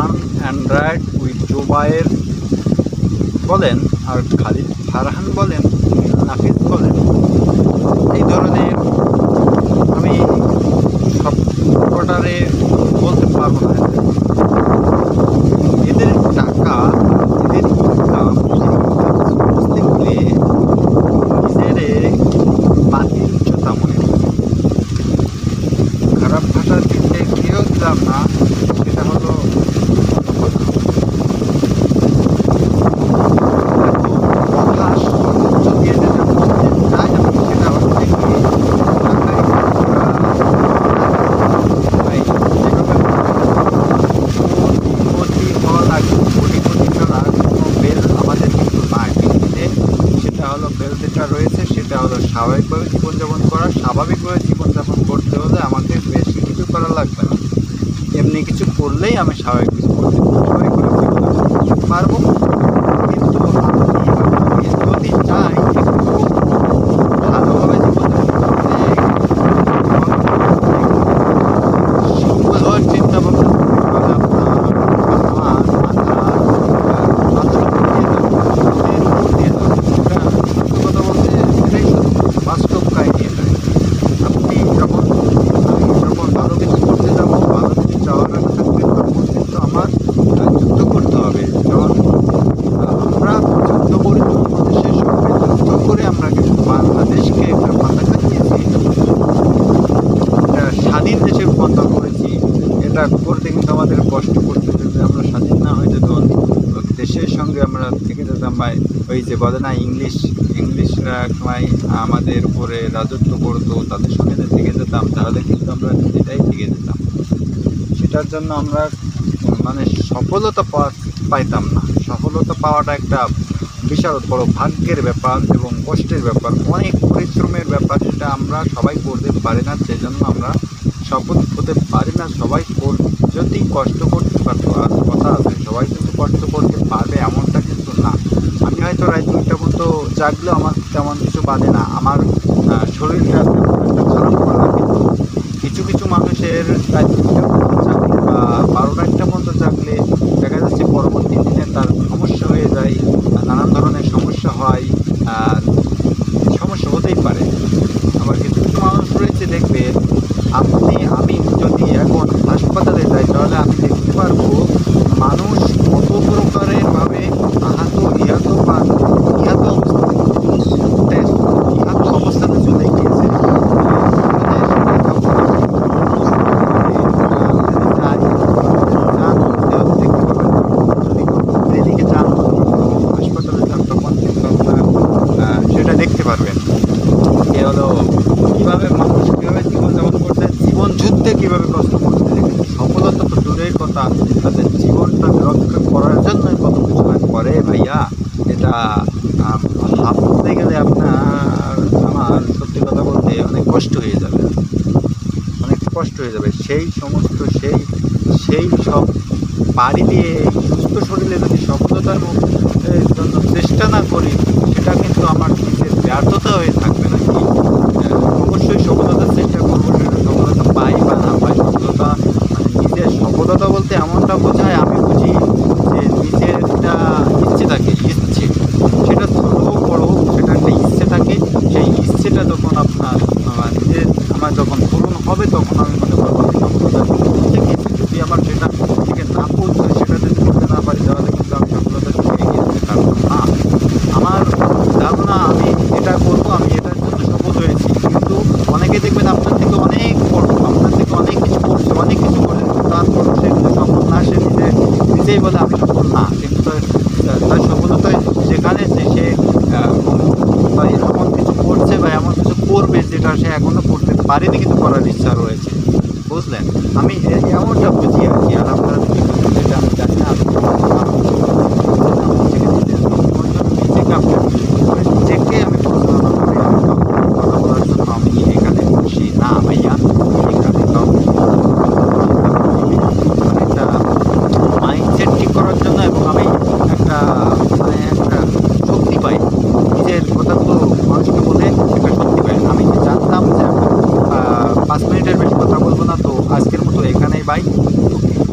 Run and ride with Zobayer বলেন আর খালিদ ফারহান বলেন নাফিদ বলেন। এই ধরনের আমি সব কটারে বলতে পারব না। এদের টাকা, এদের ইনকাম দেখলে নিজেরে উচ্চতা মনে খারাপ ভাষার দিকে কেউ না সেটা হলো অন্য কথা। অভ্যাস যদি এদের মধ্যে যায় আমি সেটা হচ্ছে কি ঢাকায় ভাই কোটি ফল আর কোটি কোটি ছাড়া কোনো বেল আমাদের কিন্তু নাই পৃথিবীতে সেটা হলো বেল যেটা রয়েছে সেটা হলো স্বাভাবিকভাবে জীবনযাপন করা স্বাভাবিকভাবে করতে হলে আমাকে বেশি কিছু করা লাগবে না। এমনি কিছু করলেই আমি স্বাভাবিক কিছু করতে পারব কিন্তু আমি যদি চাই একটু ভালোভাবে জীবনযাপন করতে সিম্পল চিন্তা ভাবনা করতে হবে আপনার আমার মাথা কথা বলতে এটাই বাস্তব কাহিনী এটা আপনি যখন আমি যখন ভালো কিছু করতে যাব ভালো কিছু চাওয়ার আগে থাকবে তখন কিন্তু আমার আহ, যুদ্ধ করতে হবে যেমন আহ, আমরা যুদ্ধ করি দেশের সঙ্গে যুদ্ধ করে আমরা কিন্তু বাংলাদেশকে একটা মাথা কাটিয়েছি একটা স্বাধীন দেশে রূপান্তর করেছি এটা করতে কিন্তু আমাদের কষ্ট করতে যদি আমরা স্বাধীন না হয়ে যেতাম দেশের সঙ্গে আমরা থেকে যেতাম বা ওই যে বলে না, ইংলিশ, ইংলিশরা একসময় আমাদের উপরে রাজত্ব করতো, তাদের সঙ্গে যদি থেকে যেতাম, তাহলে কিন্তু আমরা এটাই থেকে যেতাম। সেটার জন্য আমরা মানে সফলতা পাইতাম না। সফলতা পাওয়াটা একটা বিশাল বড় ভাগ্যের ব্যাপার এবং কষ্টের ব্যাপার, অনেক পরিশ্রমের ব্যাপার, সেটা আমরা সবাই করতে পারি না সেই জন্য আমরা সফল হতে পারে না, সবাই কর- যদি কষ্ট করতে পারতো আর কথা আছে, সবাই কিন্তু কষ্ট করতে পারবে এমনটা কিন্তু না। আমি হয়তো দুইটা মতো জাগলেও আমার তেমন কিছু বাদে না। আমার শরীরটা খারাপ করা কিন্তু কিছু কিছু মানুষের রাত পারবেন এ হলো কীভাবে মানুষ কীভাবে জীবনযাপন করছে, জীবন যুদ্ধে কীভাবে কষ্ট করছে, দেখুন, সফলতা তো দূরের কথা তাদের জীবনটা রক্ষা করার জন্যই কত কিছু করে ভাইয়া, এটা ভাবতে গেলে আপনার, আমার সত্যি কথা বলতে অনেক কষ্ট হয়ে যাবে। অনেক কষ্ট হয়ে যাবে। সেই সমস্ত, সেই সেই সব পাড়ি দিয়ে সুস্থ শরীরে যদি সফলতার জন্য চেষ্টা না করি সেটা কিন্তু আমার নিজের ব্যর্থতা হয়ে থাকবে নাকি আহ, অবশ্যই সফলতার চেষ্টা করব সেটা সফলতা পাই বা না পাই সফলতা মানে নিজের এমনটা বোঝায়, আমি বুঝি যে নিজের একটা ইচ্ছে থাকে, ইচ্ছে। সেটা ছোটো হোক, বড়ো হোক, সেটা একটা ইচ্ছে থাকে। সেই ইচ্ছেটা যখন আপনার নিজের, আমার যখন পূরণ হবে, তখন আমি মনে করব আমি সফলতা গেছি যদি আমার সেটা থেকে না পৌঁছায়, সেটা যদি করতে না পারি, তাহলে কিন্তু আমি সফলতা থেকে গিয়েছি কারণ না। আমার ধারণা, আমি কথা আমি সফল না, কিন্তু তাই সফলতায় যেখানে সে বা এমন কিছু করছে বা এমন কিছু করবে যেটা সে এখনও করতে পারেনি কিন্তু করার ইচ্ছা রয়েছে, বুঝলেন? আমি এমনটা বুঝি আর কি আর আপনারা যেটা আমি